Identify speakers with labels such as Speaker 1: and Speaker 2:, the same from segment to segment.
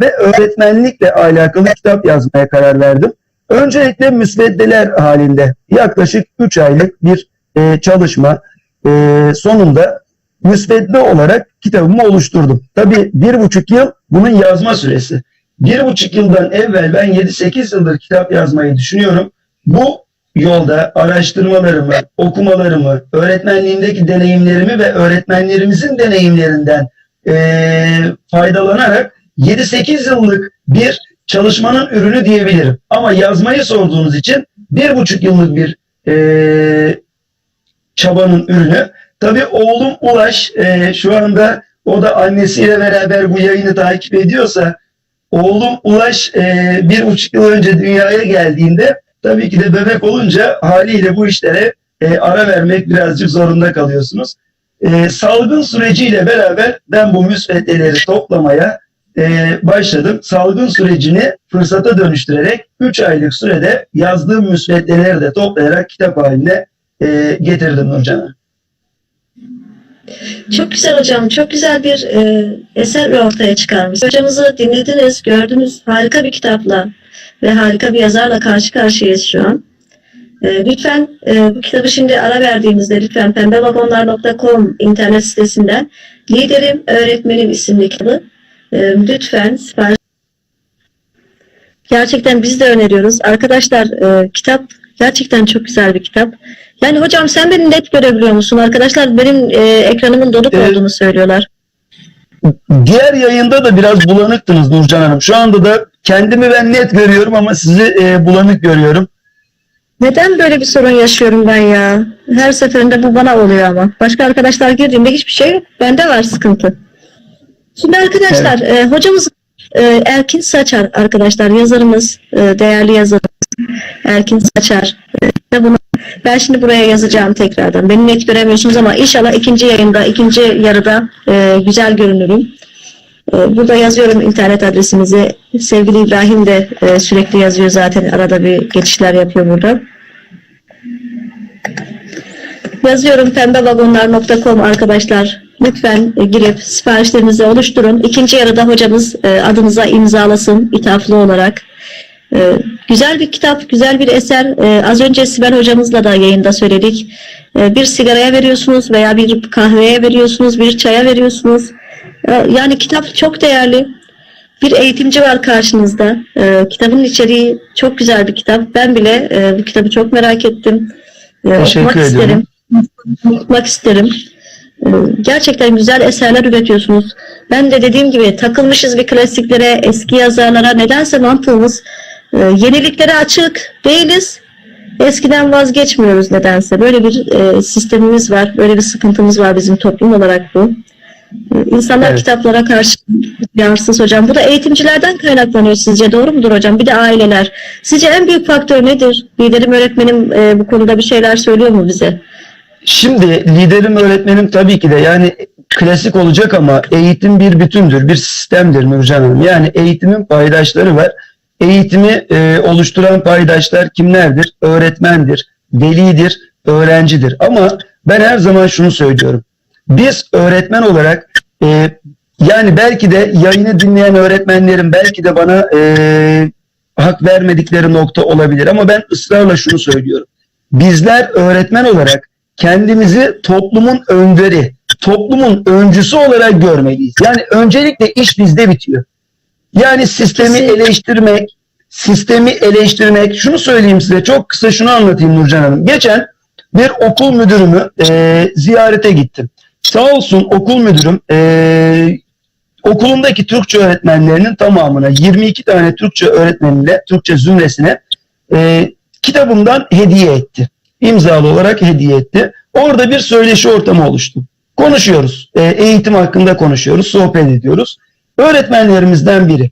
Speaker 1: ve öğretmenlikle alakalı kitap yazmaya karar verdim. Öncelikle müsveddeler halinde yaklaşık 3 aylık bir e, çalışma e, sonunda müsvedde olarak kitabımı oluşturdum. Tabii bir buçuk yıl bunun yazma süresi. Bir buçuk yıldan evvel ben 7-8 yıldır kitap yazmayı düşünüyorum. Bu yolda araştırmalarımı, okumalarımı, öğretmenliğimdeki deneyimlerimi ve öğretmenlerimizin deneyimlerinden eee, faydalanarak 7-8 yıllık bir çalışmanın ürünü diyebilirim. Ama yazmayı sorduğunuz için bir buçuk yıllık bir eee, çabanın ürünü. Tabii oğlum Ulaş eee, şu anda o da annesiyle beraber bu yayını takip ediyorsa oğlum Ulaş eee, bir buçuk yıl önce dünyaya geldiğinde tabii ki de bebek olunca haliyle bu işlere eee, ara vermek birazcık zorunda kalıyorsunuz. Eee, salgın süreciyle beraber ben bu müsveddeleri toplamaya eee, başladım. Salgın sürecini fırsata dönüştürerek 3 aylık sürede yazdığım müsveddeleri de toplayarak kitap haline eee, getirdim Nurcan'a.
Speaker 2: Çok güzel hocam. Çok güzel bir e, eser ortaya çıkarmış. Hocamızı dinlediniz, gördünüz. Harika bir kitapla ve harika bir yazarla karşı karşıyayız şu an. E, lütfen e, bu kitabı şimdi ara verdiğimizde lütfen pembevagonlar.com internet sitesinden Liderim Öğretmenim isimli kitabı e, lütfen sipariş Gerçekten biz de öneriyoruz. Arkadaşlar e, kitap gerçekten çok güzel bir kitap. Yani hocam sen beni net görebiliyor musun? Arkadaşlar benim e, ekranımın donuk
Speaker 1: Evet.
Speaker 2: olduğunu söylüyorlar.
Speaker 1: Diğer yayında da biraz bulanıktınız Nurcan Hanım. Şu anda da kendimi ben net görüyorum ama sizi eee, bulanık görüyorum.
Speaker 2: Neden böyle bir sorun yaşıyorum ben ya? Her seferinde bu bana oluyor ama. Başka arkadaşlar girdiğinde hiçbir şey yok. Bende var sıkıntı. Şimdi arkadaşlar e, hocamız e, Erkin Saçar arkadaşlar yazarımız, e, değerli yazarımız Erkin Saçar. E, bunu ben şimdi buraya yazacağım tekrardan. Beni net göremiyorsunuz ama inşallah ikinci yayında, ikinci yarıda e, güzel görünürüm. E, Burada yazıyorum internet adresimizi. Sevgili İbrahim de e, sürekli yazıyor zaten. Arada bir geçişler yapıyor burada. Yazıyorum pembevagonlar.com arkadaşlar. Lütfen e, girip siparişlerinizi oluşturun. İkinci yarıda hocamız e, adınıza imzalasın ithaflı olarak. E, güzel bir kitap, güzel bir eser. Az önce Sibel hocamızla da yayında söyledik. Bir sigaraya veriyorsunuz veya bir kahveye veriyorsunuz, bir çaya veriyorsunuz. Yani kitap çok değerli. Bir eğitimci var karşınızda. Kitabın içeriği çok güzel bir kitap. Ben bile bu kitabı çok merak ettim.
Speaker 1: Teşekkür
Speaker 2: okumak
Speaker 1: ediyorum.
Speaker 2: isterim. Okumak isterim. Gerçekten güzel eserler üretiyorsunuz. Ben de dediğim gibi takılmışız bir klasiklere, eski yazarlara. Nedense mantığımız e, yeniliklere açık değiliz. Eskiden vazgeçmiyoruz nedense. Böyle bir e, sistemimiz var. Böyle bir sıkıntımız var bizim toplum olarak bu. E, İnsanlar
Speaker 1: Evet.
Speaker 2: kitaplara karşı yansız hocam. Bu da eğitimcilerden kaynaklanıyor sizce. Doğru mudur hocam? Bir de aileler. Sizce en büyük faktör nedir? Liderim öğretmenim e, bu konuda bir şeyler söylüyor mu bize?
Speaker 1: Şimdi liderim öğretmenim tabii ki de yani klasik olacak ama eğitim bir bütündür, bir sistemdir Nurcan Hanım. Yani eğitimin paydaşları var. Eğitimi e, oluşturan paydaşlar kimlerdir? Öğretmendir, velidir, öğrencidir. Ama ben her zaman şunu söylüyorum. Biz öğretmen olarak e, yani belki de yayını dinleyen öğretmenlerin belki de bana e, hak vermedikleri nokta olabilir ama ben ısrarla şunu söylüyorum. Bizler öğretmen olarak kendimizi toplumun önderi, toplumun öncüsü olarak görmeliyiz. Yani öncelikle iş bizde bitiyor. Yani sistemi eleştirmek, sistemi eleştirmek. Şunu söyleyeyim size çok kısa şunu anlatayım Nurcan Hanım. Geçen bir okul müdürümü e, ziyarete gittim. Sağ olsun okul müdürüm e, okulundaki Türkçe öğretmenlerinin tamamına 22 tane Türkçe öğretmenine, Türkçe zümresine e, kitabımdan hediye etti. İmzalı olarak hediye etti. Orada bir söyleşi ortamı oluştu. Konuşuyoruz. E, eğitim hakkında konuşuyoruz, sohbet ediyoruz. Öğretmenlerimizden biri.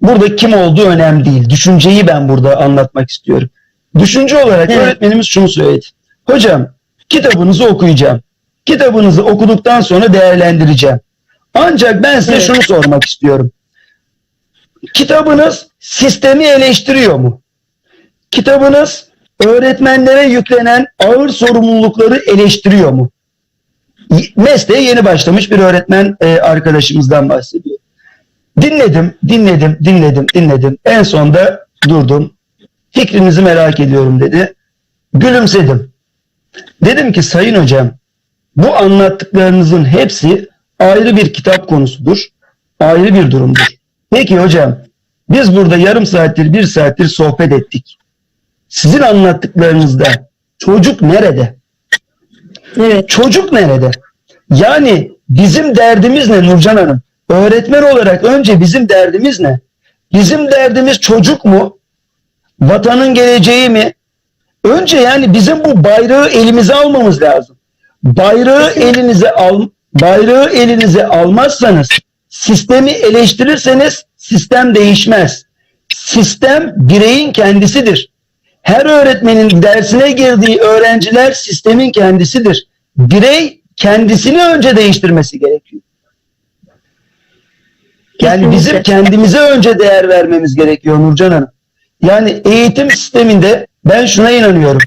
Speaker 1: Burada kim olduğu önemli değil. Düşünceyi ben burada anlatmak istiyorum. Düşünce olarak
Speaker 2: Evet.
Speaker 1: öğretmenimiz şunu söyledi. Hocam kitabınızı okuyacağım. Kitabınızı okuduktan sonra değerlendireceğim. Ancak ben size
Speaker 2: Evet.
Speaker 1: şunu sormak istiyorum. Kitabınız sistemi eleştiriyor mu? Kitabınız öğretmenlere yüklenen ağır sorumlulukları eleştiriyor mu? Mesleğe yeni başlamış bir öğretmen e, arkadaşımızdan bahsediyor. Dinledim, dinledim, dinledim, dinledim. En sonda durdum. Fikrinizi merak ediyorum dedi. Gülümsedim. Dedim ki sayın hocam bu anlattıklarınızın hepsi ayrı bir kitap konusudur. Ayrı bir durumdur. Peki hocam biz burada yarım saattir bir saattir sohbet ettik. Sizin anlattıklarınızda çocuk nerede?
Speaker 2: Evet.
Speaker 1: Çocuk nerede? Yani bizim derdimiz ne Nurcan Hanım? Öğretmen olarak önce bizim derdimiz ne? Bizim derdimiz çocuk mu? Vatanın geleceği mi? Önce yani bizim bu bayrağı elimize almamız lazım. Bayrağı elinize al bayrağı elinize almazsanız sistemi eleştirirseniz sistem değişmez. Sistem bireyin kendisidir. Her öğretmenin dersine girdiği öğrenciler sistemin kendisidir. Birey kendisini önce değiştirmesi gerekiyor. Yani bizim kendimize önce değer vermemiz gerekiyor Nurcan Hanım. Yani eğitim sisteminde ben şuna inanıyorum.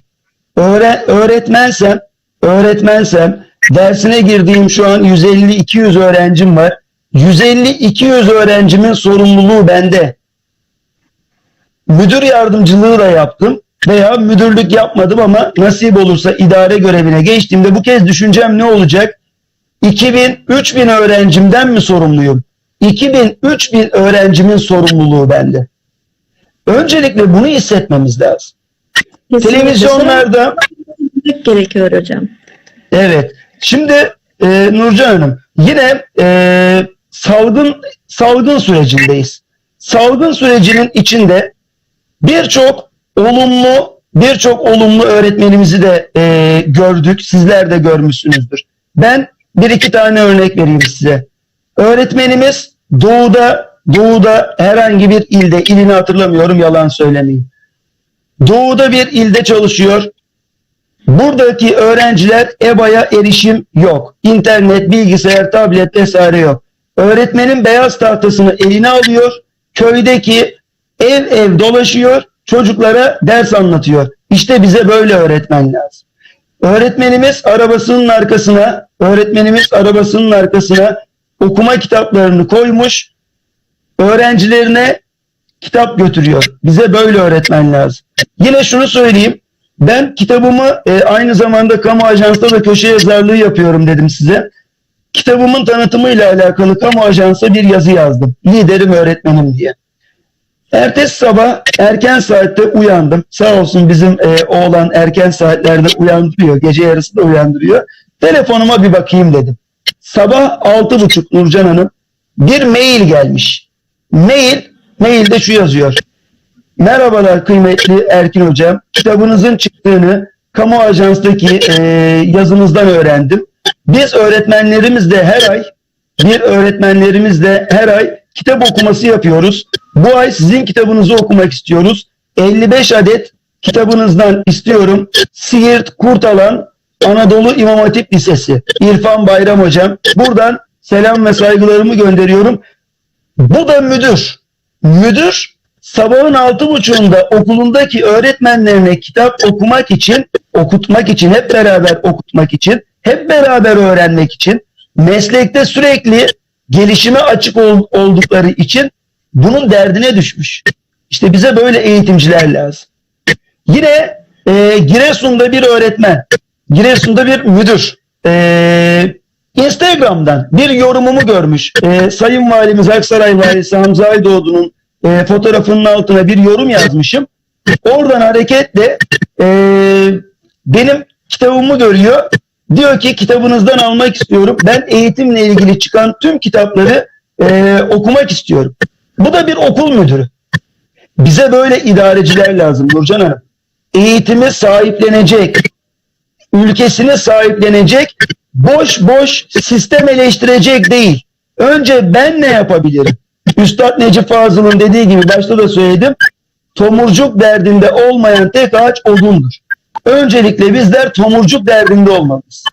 Speaker 1: Öğre, öğretmensem, öğretmensem dersine girdiğim şu an 150-200 öğrencim var. 150-200 öğrencimin sorumluluğu bende. Müdür yardımcılığı da yaptım veya müdürlük yapmadım ama nasip olursa idare görevine geçtiğimde bu kez düşüncem ne olacak? 2000, 3000 öğrencimden mi sorumluyum? 2000, 3000 öğrencimin sorumluluğu bende. Öncelikle bunu hissetmemiz lazım.
Speaker 2: Kesinlikle.
Speaker 1: Televizyonlarda
Speaker 2: gerekiyor hocam.
Speaker 1: Evet. Şimdi e, Nurcan Hanım yine e, salgın salgın sürecindeyiz. Salgın sürecinin içinde birçok olumlu birçok olumlu öğretmenimizi de e, gördük. Sizler de görmüşsünüzdür. Ben bir iki tane örnek vereyim size. Öğretmenimiz doğuda doğuda herhangi bir ilde ilini hatırlamıyorum yalan söylemeyeyim. Doğuda bir ilde çalışıyor. Buradaki öğrenciler EBA'ya erişim yok. İnternet, bilgisayar, tablet vesaire yok. Öğretmenin beyaz tahtasını eline alıyor. Köydeki ev ev dolaşıyor. Çocuklara ders anlatıyor. İşte bize böyle öğretmen lazım. Öğretmenimiz arabasının arkasına, öğretmenimiz arabasının arkasına okuma kitaplarını koymuş. Öğrencilerine kitap götürüyor. Bize böyle öğretmen lazım. Yine şunu söyleyeyim. Ben kitabımı e, aynı zamanda kamu ajansında da köşe yazarlığı yapıyorum dedim size. Kitabımın tanıtımıyla alakalı kamu ajansa bir yazı yazdım. Liderim öğretmenim diye. Ertesi sabah erken saatte uyandım. Sağ olsun bizim e, oğlan erken saatlerde uyandırıyor. Gece yarısı da uyandırıyor. Telefonuma bir bakayım dedim. Sabah altı buçuk Nurcan Hanım bir mail gelmiş. Mail, mailde şu yazıyor. Merhabalar kıymetli Erkin Hocam. Kitabınızın çıktığını kamu ajanstaki e, yazınızdan öğrendim. Biz öğretmenlerimiz de her ay bir öğretmenlerimiz de her ay kitap okuması yapıyoruz. Bu ay sizin kitabınızı okumak istiyoruz. 55 adet kitabınızdan istiyorum. Siirt Kurtalan Anadolu İmam Hatip Lisesi İrfan Bayram Hocam. Buradan selam ve saygılarımı gönderiyorum. Bu da müdür. Müdür sabahın altı buçuğunda okulundaki öğretmenlerine kitap okumak için, okutmak için, hep beraber okutmak için, hep beraber öğrenmek için, meslekte sürekli gelişime açık ol- oldukları için bunun derdine düşmüş. İşte bize böyle eğitimciler lazım. Yine e, Giresun'da bir öğretmen, Giresun'da bir müdür, e, Instagram'dan bir yorumumu görmüş. E, Sayın Valimiz Aksaray Valisi Hamza Aydoğdu'nun e, fotoğrafının altına bir yorum yazmışım. Oradan hareketle e, benim kitabımı görüyor. Diyor ki kitabınızdan almak istiyorum. Ben eğitimle ilgili çıkan tüm kitapları e, okumak istiyorum. Bu da bir okul müdürü. Bize böyle idareciler lazım Nurcan Hanım. Eğitimi sahiplenecek, ülkesini sahiplenecek, boş boş sistem eleştirecek değil. Önce ben ne yapabilirim? Üstad Necip Fazıl'ın dediği gibi başta da söyledim. Tomurcuk derdinde olmayan tek ağaç odundur. Öncelikle bizler tomurcuk derdinde olmalıyız.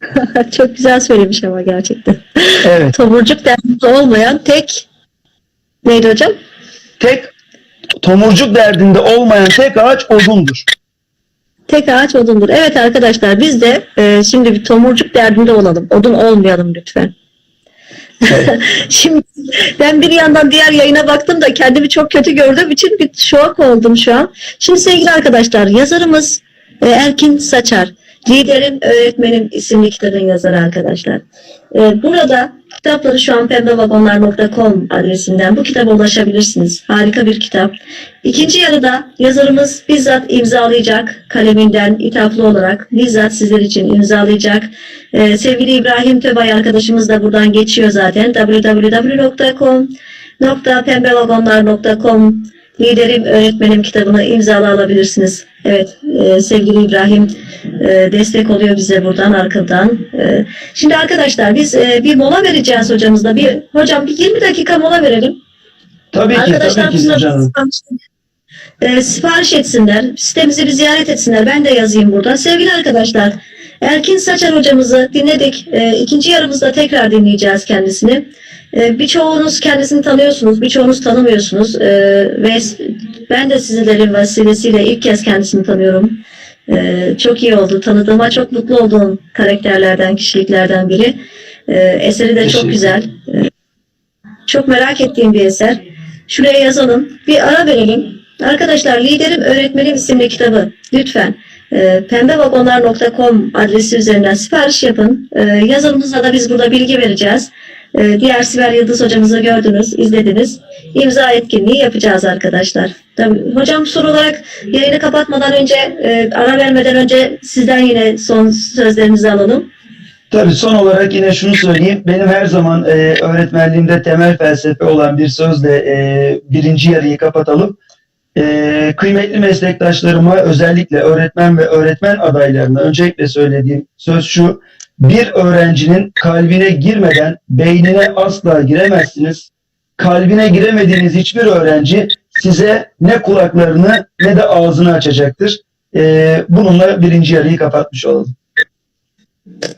Speaker 2: Çok güzel söylemiş ama gerçekten.
Speaker 1: Evet.
Speaker 2: Tomurcuk derdinde olmayan tek neydi hocam?
Speaker 1: Tek tomurcuk derdinde olmayan tek ağaç odundur.
Speaker 2: Tek ağaç odundur. Evet arkadaşlar biz de e, şimdi bir tomurcuk derdinde olalım. Odun olmayalım lütfen. Şimdi ben bir yandan diğer yayına baktım da kendimi çok kötü gördüğüm için bir şok oldum şu an. Şimdi sevgili arkadaşlar yazarımız e, Erkin Saçar. Liderim Öğretmenim isimli kitabın yazarı arkadaşlar. E, burada kitapları şu an pembevagonlar.com adresinden bu kitaba ulaşabilirsiniz. Harika bir kitap. İkinci yarıda yazarımız bizzat imzalayacak kaleminden ithaflı olarak bizzat sizler için imzalayacak. Ee, sevgili İbrahim Töbay arkadaşımız da buradan geçiyor zaten. www.com pembevagonlar.com Liderim Öğretmenim kitabını imzala alabilirsiniz. Evet e, sevgili İbrahim e, destek oluyor bize buradan arkadan. E, şimdi arkadaşlar biz e, bir mola vereceğiz hocamızla. Bir, hocam bir 20 dakika mola verelim.
Speaker 1: Tabii ki,
Speaker 2: Arkadaşlar
Speaker 1: tabii ki Hanım.
Speaker 2: e, sipariş etsinler. Sitemizi bir ziyaret etsinler. Ben de yazayım burada. Sevgili arkadaşlar, Erkin Saçar hocamızı dinledik. E, ikinci yarımızda tekrar dinleyeceğiz kendisini. E, birçoğunuz kendisini tanıyorsunuz, birçoğunuz tanımıyorsunuz. E, ve ben de sizlerin vesilesiyle ilk kez kendisini tanıyorum. E, çok iyi oldu. Tanıdığıma çok mutlu olduğum karakterlerden, kişiliklerden biri. Eseri de çok güzel. Çok merak ettiğim bir eser. Şuraya yazalım. Bir ara verelim. Arkadaşlar Liderim Öğretmenim isimli kitabı lütfen e, pembevagonlar.com adresi üzerinden sipariş yapın. E, yazarımızla da biz burada bilgi vereceğiz. E, diğer Sibel Yıldız hocamızı gördünüz, izlediniz. İmza etkinliği yapacağız arkadaşlar. Tabii, hocam soru olarak yayını kapatmadan önce, e, ara vermeden önce sizden yine son sözlerinizi alalım.
Speaker 1: Tabii son olarak yine şunu söyleyeyim. Benim her zaman e, öğretmenliğimde temel felsefe olan bir sözle e, birinci yarıyı kapatalım. E, kıymetli meslektaşlarıma özellikle öğretmen ve öğretmen adaylarına öncelikle söylediğim söz şu. Bir öğrencinin kalbine girmeden beynine asla giremezsiniz. Kalbine giremediğiniz hiçbir öğrenci size ne kulaklarını ne de ağzını açacaktır. E, bununla birinci yarıyı kapatmış olalım.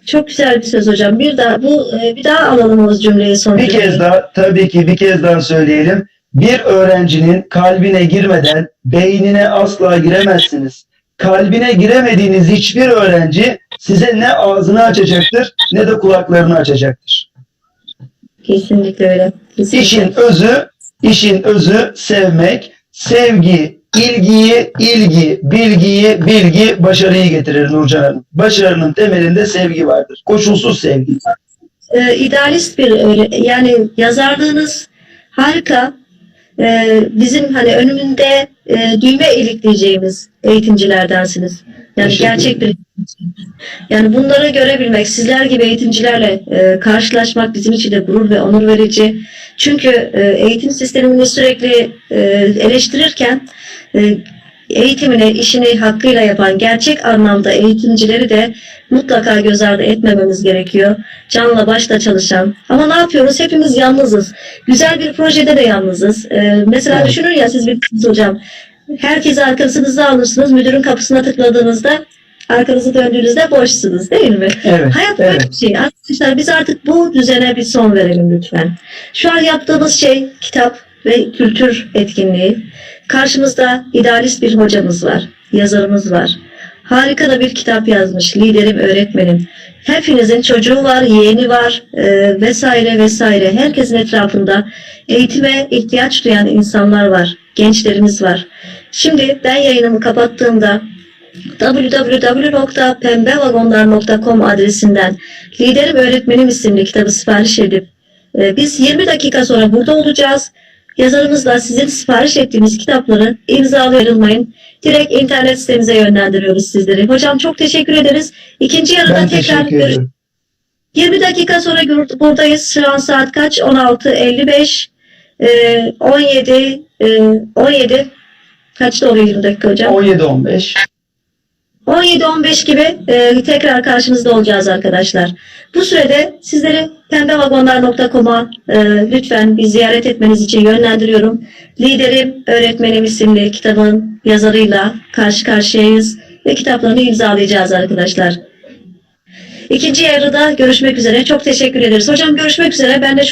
Speaker 2: Çok güzel bir söz hocam. Bir daha bu e, bir daha alalım o cümleyi son
Speaker 1: Bir
Speaker 2: cümleyi.
Speaker 1: kez daha tabii ki bir kez daha söyleyelim. Bir öğrencinin kalbine girmeden beynine asla giremezsiniz. Kalbine giremediğiniz hiçbir öğrenci size ne ağzını açacaktır ne de kulaklarını açacaktır.
Speaker 2: Kesinlikle öyle. Kesinlikle.
Speaker 1: İşin özü, işin özü sevmek, sevgi, ilgiyi, ilgi, bilgiyi, bilgi başarıyı getirir Nurcan Hanım. Başarının temelinde sevgi vardır. Koşulsuz sevgi.
Speaker 2: e, idealist bir öyle yani yazarlığınız harika. E, bizim hani önümünde e, düğme ilikleyeceğimiz eğitimcilerdensiniz. Yani gerçek bir yani bunları görebilmek, sizler gibi eğitimcilerle e, karşılaşmak bizim için de gurur ve onur verici. Çünkü e, eğitim sistemini sürekli e, eleştirirken e, eğitimini, işini hakkıyla yapan gerçek anlamda eğitimcileri de mutlaka göz ardı etmememiz gerekiyor. Canla başla çalışan. Ama ne yapıyoruz? Hepimiz yalnızız. Güzel bir projede de yalnızız. Ee, mesela
Speaker 1: Evet.
Speaker 2: düşünün ya siz bir kız hocam. Herkesi arkasınızda alırsınız. Müdürün kapısına tıkladığınızda arkanızı döndüğünüzde boşsunuz değil mi?
Speaker 1: Evet,
Speaker 2: Hayat böyle
Speaker 1: evet.
Speaker 2: bir şey. Arkadaşlar biz artık bu düzene bir son verelim lütfen. Şu an yaptığımız şey kitap ve kültür etkinliği. Karşımızda idealist bir hocamız var, yazarımız var. Harika da bir kitap yazmış, liderim, öğretmenim. Hepinizin çocuğu var, yeğeni var e, vesaire vesaire. Herkesin etrafında eğitime ihtiyaç duyan insanlar var, gençlerimiz var. Şimdi ben yayınımı kapattığımda www.pembevagonlar.com adresinden Liderim Öğretmenim isimli kitabı sipariş edip e, biz 20 dakika sonra burada olacağız. Yazarımızla sizin sipariş ettiğiniz kitapları imzalayalmayın. Direkt internet sitemize yönlendiriyoruz sizleri. Hocam çok teşekkür ederiz. İkinci yarıda
Speaker 1: Ben
Speaker 2: tekrar görüşürüz.
Speaker 1: ederim.
Speaker 2: 20 dakika sonra buradayız. Şu an saat kaç? 16.55. Ee, 17 e, 17 kaçta oluyor 20 dakika hocam?
Speaker 1: 17-15.
Speaker 2: 17-15 gibi e, tekrar karşınızda olacağız arkadaşlar. Bu sürede sizleri pembevagonlar.com'a e, lütfen bir ziyaret etmeniz için yönlendiriyorum. Liderim Öğretmenim isimli kitabın yazarıyla karşı karşıyayız ve kitaplarını imzalayacağız arkadaşlar. İkinci yarıda görüşmek üzere. Çok teşekkür ederiz. Hocam görüşmek üzere. Ben de şu